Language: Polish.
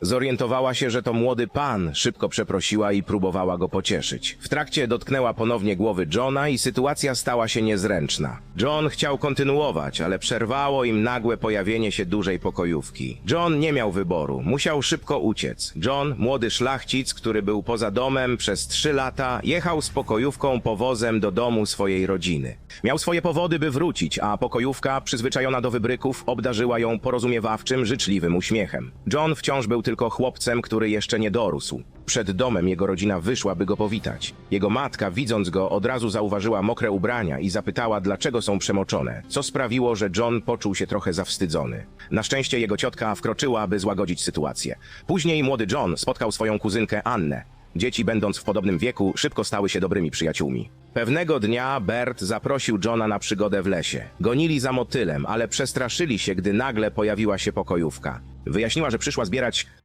Zorientowała się, że to młody pan, szybko przeprosiła i próbowała go pocieszyć. W trakcie dotknęła ponownie głowy Johna i sytuacja stała się niezręczna. John chciał kontynuować, ale przerwało im nagłe pojawienie się dużej pokojówki. John nie miał wyboru, musiał szybko uciec. John, młody szlachcic, który był poza domem przez trzy lata, jechał z pokojówką powozem do domu swojej rodziny. Miał swoje powody, by wrócić, a pokojówka, przyzwyczajona do wybryków, obdarzyła ją porozumiewawczym, życzliwym uśmiechem. John wciąż był tylko chłopcem, który jeszcze nie dorósł. Przed domem jego rodzina wyszła, by go powitać. Jego matka, widząc go, od razu zauważyła mokre ubrania i zapytała, dlaczego są przemoczone, co sprawiło, że John poczuł się trochę zawstydzony. Na szczęście jego ciotka wkroczyła, aby złagodzić sytuację. Później młody John spotkał swoją kuzynkę Annę. Dzieci, będąc w podobnym wieku, szybko stały się dobrymi przyjaciółmi. Pewnego dnia Bert zaprosił Johna na przygodę w lesie. Gonili za motylem, ale przestraszyli się, gdy nagle pojawiła się pokojówka. Wyjaśniła, że przyszła zbierać